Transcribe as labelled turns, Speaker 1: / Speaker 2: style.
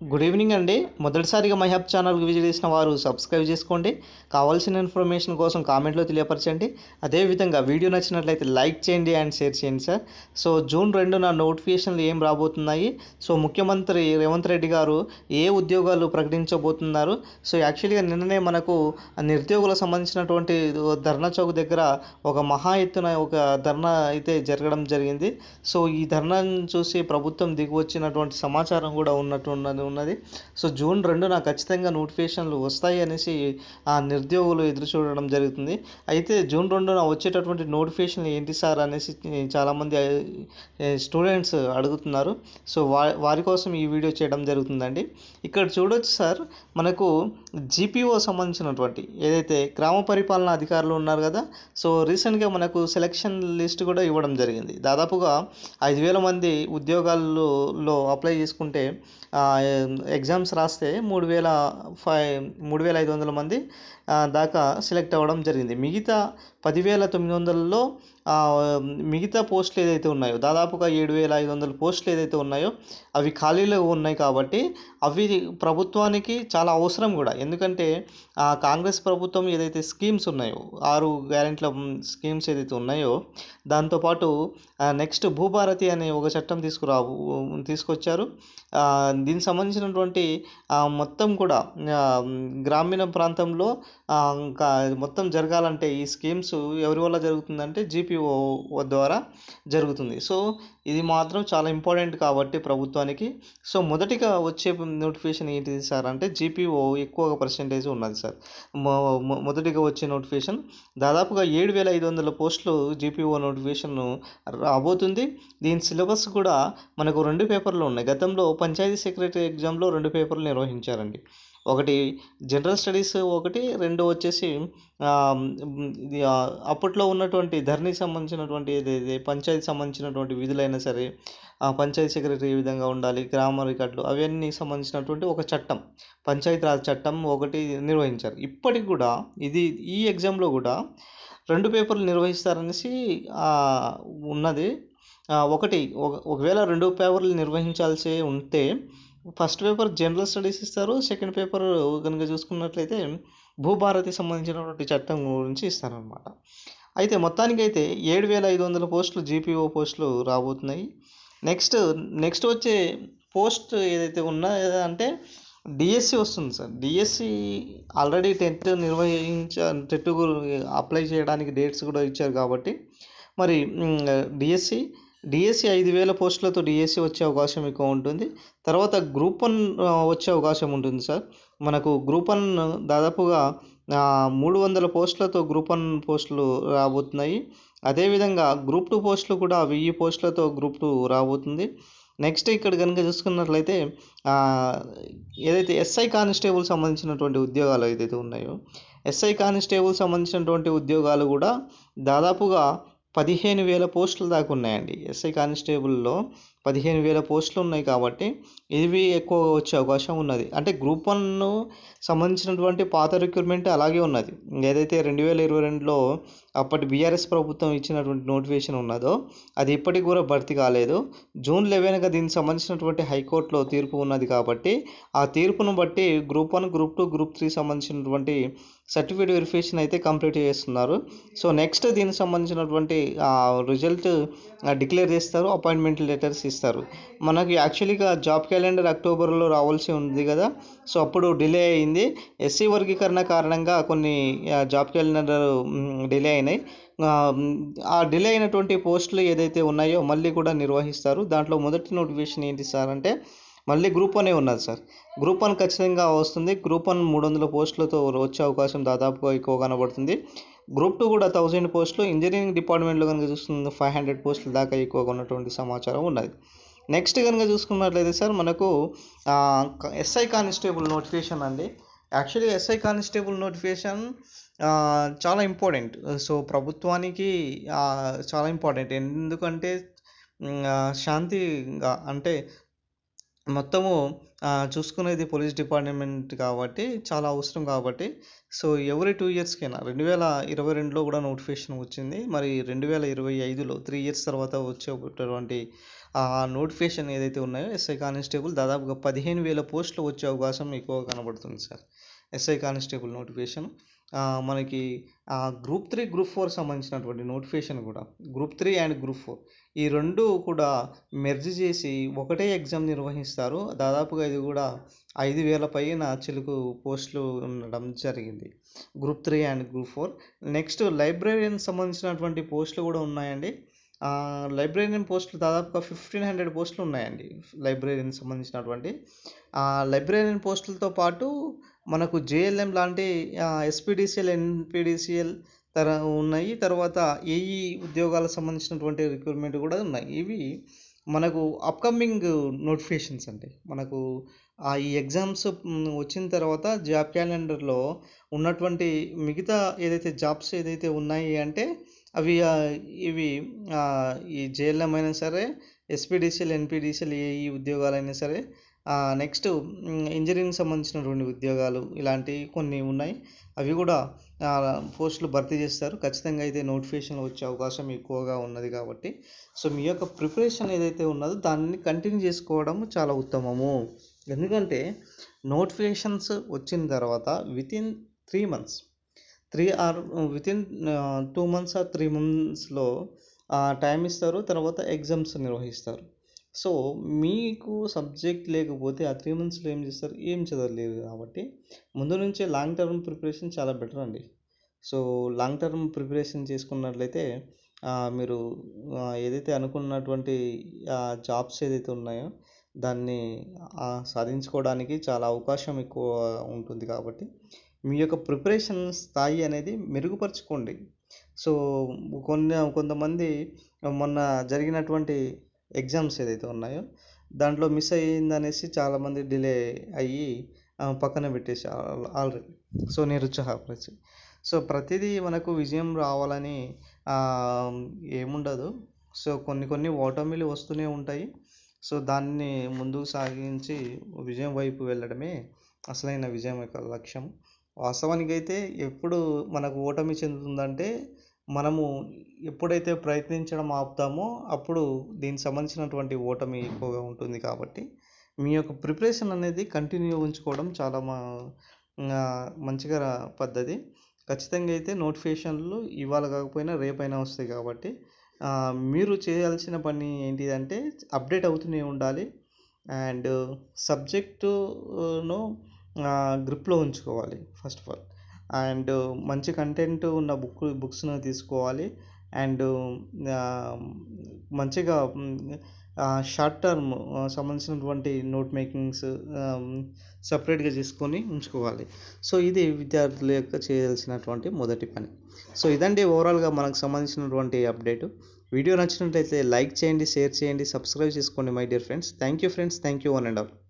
Speaker 1: Good evening అండి. మొదటిసారిగా my hub ఛానల్కి విజిట్ చేసిన వారు సబ్స్క్రైబ్ చేసుకోండి. కావాల్సిన ఇన్ఫర్మేషన్ కోసం కామెంట్లో తెలియపరచండి. అదేవిధంగా వీడియో నచ్చినట్లయితే లైక్ చేయండి అండ్ షేర్ చేయండి సార్. సో జూన్ రెండున నోటిఫికేషన్లు ఏం రాబోతున్నాయి? సో ముఖ్యమంత్రి రేవంత్ రెడ్డి గారు ఏ ఉద్యోగాలు ప్రకటించబోతున్నారు? సో యాక్చువల్గా నిన్ననే మనకు నిరుద్యోగులకు సంబంధించినటువంటి ధర్నా చౌక్ దగ్గర ఒక మహా ఎత్తున ఒక ధర్నా అయితే జరగడం జరిగింది. సో ఈ ధర్నాను చూసి ప్రభుత్వం దిగువచ్చినటువంటి సమాచారం కూడా ఉన్నట్టు ఉన్నది. సో జూన్ రెండు నా ఖచ్చితంగా నోటిఫికేషన్లు వస్తాయి అనేసి ఆ నిరుద్యోగులు ఎదురు చూడడం జరుగుతుంది. అయితే జూన్ రెండున వచ్చేటటువంటి నోటిఫికేషన్లు ఏంటి సార్ అనేసి చాలామంది స్టూడెంట్స్ అడుగుతున్నారు. సో వా వారి కోసం ఈ వీడియో చేయడం జరుగుతుందండి. ఇక్కడ చూడొచ్చు సార్ మనకు జీపీఓ సంబంధించినటువంటి ఏదైతే గ్రామ పరిపాలన అధికారులు ఉన్నారు కదా సో రీసెంట్గా మనకు సెలక్షన్ లిస్ట్ కూడా ఇవ్వడం జరిగింది. దాదాపుగా ఐదు వేల మంది ఉద్యోగాల్లో అప్లై చేసుకుంటే ఎగ్జామ్స్ రాస్తే మూడు వేల ఫైవ్ మూడు వేల ఐదు వందల మంది దాకా సెలెక్ట్ అవ్వడం జరిగింది. మిగతా పదివేల తొమ్మిది వందలలో మిగతా పోస్టులు ఏదైతే ఉన్నాయో దాదాపుగా ఏడు వేల ఐదు వందల పోస్టులు ఏదైతే ఉన్నాయో అవి ఖాళీలు ఉన్నాయి కాబట్టి అవి ప్రభుత్వానికి చాలా అవసరం కూడా. ఎందుకంటే కాంగ్రెస్ ప్రభుత్వం ఏదైతే స్కీమ్స్ ఉన్నాయో ఆరు గ్యారెంట్ల స్కీమ్స్ ఏదైతే ఉన్నాయో దాంతోపాటు నెక్స్ట్ భూభారతి అనే ఒక చట్టం తీసుకురా తీసుకొచ్చారు. దీనికి సంబంధించినటువంటి మొత్తం కూడా గ్రామీణ ప్రాంతంలో మొత్తం జరగాలంటే ఈ స్కీమ్స్ ఎవరి వల్ల జరుగుతుందంటే జీపీ జీపీఓ ద్వారా జరుగుతుంది. సో ఇది మాత్రం చాలా ఇంపార్టెంట్ కాబట్టి ప్రభుత్వానికి. సో మొదటిగా వచ్చే నోటిఫికేషన్ ఏంటిది సార్ అంటే జీపీఓ ఎక్కువగా పర్సెంటేజ్ ఉన్నది సార్. మొదటిగా వచ్చే నోటిఫికేషన్ దాదాపుగా ఏడు వేల ఐదు వందల పోస్టులు జీపీఓ నోటిఫికేషన్ రాబోతుంది. దీని సిలబస్ కూడా మనకు రెండు పేపర్లు ఉన్నాయి. గతంలో పంచాయతీ సెక్రటరీ ఎగ్జామ్లో రెండు పేపర్లు నిర్వహించారండి. ఒకటి జనరల్ స్టడీస్ ఒకటి రెండు వచ్చేసి ఇది అప్పట్లో ఉన్నటువంటి ధరణికి సంబంధించినటువంటి ఏదైతే పంచాయతీ సంబంధించినటువంటి విధులైనా సరే పంచాయతీ సెక్రటరీ ఏ విధంగా ఉండాలి గ్రామ రికార్డులు అవన్నీ సంబంధించినటువంటి ఒక చట్టం పంచాయతీ రాజ్ చట్టం ఒకటి నిర్వహించారు. ఇప్పటికి కూడా ఇది ఈ ఎగ్జామ్లో కూడా రెండు పేపర్లు నిర్వహిస్తారనేసి ఉన్నది. ఒకటి ఒకవేళ రెండు పేపర్లు నిర్వహించాల్సి ఉంటే ఫస్ట్ పేపర్ జనరల్ స్టడీస్ ఇస్తారు సెకండ్ పేపర్ కనుక చూసుకున్నట్లయితే భూభారతి సంబంధించినటువంటి చట్టం గురించి ఇస్తారనమాట అయితే మొత్తానికైతే ఏడు వేల ఐదు వందల పోస్టులు జీపీఓ పోస్టులు రాబోతున్నాయి. నెక్స్ట్ నెక్స్ట్ వచ్చే పోస్ట్ ఏదైతే ఉన్నా అంటే డిఎస్సి వస్తుంది సార్. డిఎస్సి ఆల్రెడీ టెట్ నిర్వహించ టెట్ అప్లై చేయడానికి డేట్స్ కూడా ఇచ్చారు కాబట్టి మరి డిఎస్సి డిఎస్సి ఐదు వేల పోస్టులతో డిఎస్సి వచ్చే అవకాశం ఎక్కువ ఉంటుంది. తర్వాత గ్రూప్ వన్ వచ్చే అవకాశం ఉంటుంది సార్. మనకు గ్రూప్ వన్ దాదాపుగా మూడు వందల పోస్టులతో గ్రూప్ వన్ పోస్టులు రాబోతున్నాయి. అదేవిధంగా గ్రూప్ టూ పోస్టులు కూడా వెయ్యి పోస్టులతో గ్రూప్ టూ రాబోతుంది. నెక్స్ట్ ఇక్కడ కనుక చూసుకున్నట్లయితే ఏదైతే ఎస్ఐ కానిస్టేబుల్ సంబంధించినటువంటి ఉద్యోగాలు ఏదైతే ఉన్నాయో ఎస్ఐ కానిస్టేబుల్ సంబంధించినటువంటి ఉద్యోగాలు కూడా దాదాపుగా పదిహేను వేల పోస్టులు దాకా ఉన్నాయండి. ఎస్ఐ కానిస్టేబుల్లో పదిహేను వేల పోస్టులు ఉన్నాయి కాబట్టి ఇవి ఎక్కువ వచ్చే అవకాశం ఉన్నది. అంటే గ్రూప్ వన్ సంబంధించినటువంటి పాత రిక్రూట్మెంట్ అలాగే ఉన్నది. ఏదైతే రెండు వేల ఇరవై రెండులో అప్పటి బీఆర్ఎస్ ప్రభుత్వం ఇచ్చినటువంటి నోటిఫికేషన్ ఉన్నదో అది ఇప్పటికి కూడా భర్తీ కాలేదు. జూన్ లెవెన్గా దీనికి సంబంధించినటువంటి హైకోర్టులో తీర్పు ఉన్నది కాబట్టి ఆ తీర్పును బట్టి group one group two group three సంబంధించినటువంటి సర్టిఫికేట్ వెరిఫికేషన్ అయితే కంప్లీట్ చేస్తున్నారు. సో నెక్స్ట్ దీనికి సంబంధించినటువంటి రిజల్ట్ డిక్లేర్ చేస్తారు. అపాయింట్మెంట్ లెటర్స్ ఇస్తారు మనకి యాక్చువల్గా జాబ్ క్యాలెండర్ అక్టోబర్లో రావాల్సి ఉంది కదా. సో అప్పుడు డిలే అయింది. ఎస్సీ వర్గీకరణ కారణంగా కొన్ని జాబ్ క్యాలెండర్ డిలే అయినాయి. ఆ డిలే అయినటువంటి పోస్టులు ఏదైతే ఉన్నాయో మళ్ళీ కూడా నిర్వహిస్తారు. దాంట్లో మొదటి నోటిఫికేషన్ ఏంటి సార్ అంటే మళ్ళీ గ్రూప్ వన్ ఉన్నది సార్. గ్రూప్ వన్ ఖచ్చితంగా వస్తుంది. గ్రూప్ వన్ మూడు వందల పోస్టులతో వచ్చే అవకాశం దాదాపుగా ఎక్కువ కనబడుతుంది. గ్రూప్ టూ కూడా థౌజండ్ పోస్టులు ఇంజనీరింగ్ డిపార్ట్మెంట్లో కనుక చూస్తుంది ఫైవ్ హండ్రెడ్ పోస్టుల దాకా ఎక్కువగా ఉన్నటువంటి సమాచారం ఉన్నది. నెక్స్ట్ కనుక చూసుకున్నట్లయితే సార్ మనకు ఎస్ఐ కానిస్టేబుల్ నోటిఫికేషన్ అండి. యాక్చువల్లీ ఎస్ఐ కానిస్టేబుల్ నోటిఫికేషన్ చాలా ఇంపార్టెంట్. సో ప్రభుత్వానికి చాలా ఇంపార్టెంట్. ఎందుకంటే శాంతిగా అంటే మొత్తము చూసుకునేది పోలీస్ డిపార్ట్మెంట్ కాబట్టి చాలా అవసరం కాబట్టి. సో ఎవరి టూ ఇయర్స్కైనా రెండు వేల ఇరవై రెండులో కూడా నోటిఫికేషన్ వచ్చింది. మరి రెండు వేల ఇరవై ఐదులో త్రీ ఇయర్స్ తర్వాత వచ్చేటటువంటి ఆ నోటిఫికేషన్ ఏదైతే ఉన్నాయో ఎస్ఐ కానిస్టేబుల్ దాదాపుగా పదిహేను వేల పోస్టులు వచ్చే అవకాశం ఎక్కువ కనబడుతుంది సార్. SI constable notification. మనకి గ్రూప్ త్రీ గ్రూప్ ఫోర్ సంబంధించినటువంటి నోటిఫికేషన్ కూడా group three and group four ఈ రెండు కూడా మెర్జ్ చేసి ఒకటే ఎగ్జామ్ నిర్వహిస్తారు. దాదాపుగా ఇది కూడా ఐదు వేల పైన చిలుకు పోస్టులు ఉండడం జరిగింది. Group three and group four. Next లైబ్రరీకి సంబంధించినటువంటి పోస్టులు కూడా ఉన్నాయండి. లైబ్రేరియన్ పోస్టులు దాదాపుగా ఫిఫ్టీన్ హండ్రెడ్ పోస్టులు ఉన్నాయండి లైబ్రరీయన్ సంబంధించినటువంటి. ఆ పోస్టులతో పాటు మనకు జేఎల్ఎం లాంటి ఎస్పీడీసీఎల్ ఎన్పీడీసీఎల్ తర ఉన్నాయి తర్వాత ఏఈ ఉద్యోగాలకు సంబంధించినటువంటి రిక్రూట్మెంట్ కూడా ఉన్నాయి. ఇవి మనకు అప్కమింగ్ నోటిఫికేషన్స్ అండి. మనకు ఆ ఈ ఎగ్జామ్స్ వచ్చిన తర్వాత జాబ్ క్యాలెండర్లో ఉన్నటువంటి మిగతా ఏదైతే జాబ్స్ ఏదైతే ఉన్నాయి అంటే అవి ఇవి ఈ జేఎల్ఎం అయినా సరే ఎస్పీడీసీఎల్ ఎన్పీడీసీఎల్ ఈ ఉద్యోగాలైనా సరే నెక్స్ట్ ఇంజనీరింగ్ సంబంధించిన రెండు ఉద్యోగాలు ఇలాంటివి కొన్ని ఉన్నాయి. అవి కూడా పోస్టులు భర్తీ చేస్తారు. ఖచ్చితంగా అయితే నోటిఫికేషన్ వచ్చే అవకాశం ఎక్కువగా ఉన్నది కాబట్టి. సో మీ యొక్క ప్రిపరేషన్ ఏదైతే ఉన్నదో దాన్ని కంటిన్యూ చేసుకోవడం చాలా ఉత్తమము. ఎందుకంటే నోటిఫికేషన్స్ వచ్చిన తర్వాత within three months three or within two months or three మంత్స్లో టైం ఇస్తారు తర్వాత ఎగ్జామ్స్ నిర్వహిస్తారు. సో మీకు సబ్జెక్ట్ లేకపోతే ఆ త్రీ మంత్స్లో ఏం చేస్తారు? ఏం చదవలేరు కాబట్టి ముందు నుంచే లాంగ్ టర్మ్ ప్రిపరేషన్ చాలా బెటర్ అండి. సో లాంగ్ టర్మ్ ప్రిపరేషన్ చేసుకున్నట్లయితే మీరు ఏదైతే అనుకున్నటువంటి జాబ్స్ ఏదైతే ఉన్నాయో దాన్ని సాధించుకోవడానికి చాలా అవకాశం ఎక్కువ ఉంటుంది కాబట్టి మీ యొక్క ప్రిపరేషన్ స్థాయి అనేది మెరుగుపరచుకోండి. సో కొన్ని కొంతమంది మొన్న జరిగినటువంటి ఎగ్జామ్స్ ఏదైతే ఉన్నాయో దాంట్లో మిస్ అయ్యిందనేసి చాలామంది డిలే అయ్యి పక్కన పెట్టేసి ఆల్రెడీ. సో నిరుత్సాహపరిచి. సో ప్రతిదీ మనకు విజయం రావాలని ఏముండదు. సో కొన్ని కొన్ని ఓటమిలు వస్తూనే ఉంటాయి. సో దాన్ని ముందుకు సాగించి విజయం వైపు వెళ్ళడమే అసలైన విజయం యొక్క లక్ష్యం. వాస్తవానికి అయితే ఎప్పుడు మనకు ఓటమి చెందుతుందంటే మనము ఎప్పుడైతే ప్రయత్నించడం ఆపుతామో అప్పుడు దీనికి సంబంధించినటువంటి ఓటమి ఎక్కువగా ఉంటుంది కాబట్టి మీ యొక్క ప్రిపరేషన్ అనేది కంటిన్యూ ఉంచుకోవడం చాలా మా మంచిగా పద్ధతి. ఖచ్చితంగా అయితే నోటిఫికేషన్లు ఇవాళ కాకపోయినా రేపైనా వస్తాయి కాబట్టి మీరు చేయాల్సిన పని ఏంటిదంటే అప్డేట్ అవుతూనే ఉండాలి. అండ్ సబ్జెక్టును గ్రిప్లో ఉంచుకోవాలి ఫస్ట్ ఆఫ్ ఆల్ అండ్ మంచి కంటెంట్ ఉన్న బుక్ బుక్స్ను తీసుకోవాలి. అండ్ మంచిగా షార్ట్ టర్మ్ సంబంధించినటువంటి నోట్ మేకింగ్స్ సపరేట్గా చేసుకొని ఉంచుకోవాలి. సో ఇది విద్యార్థుల యొక్క చేయాల్సినటువంటి మొదటి పని. సో ఇదండి ఓవరాల్గా మనకు సంబంధించినటువంటి అప్డేట్ వీడియో నచ్చినట్లయితే లైక్ చేయండి షేర్ చేయండి సబ్స్క్రైబ్ చేసుకోండి my dear friends thank you friends thank you one and all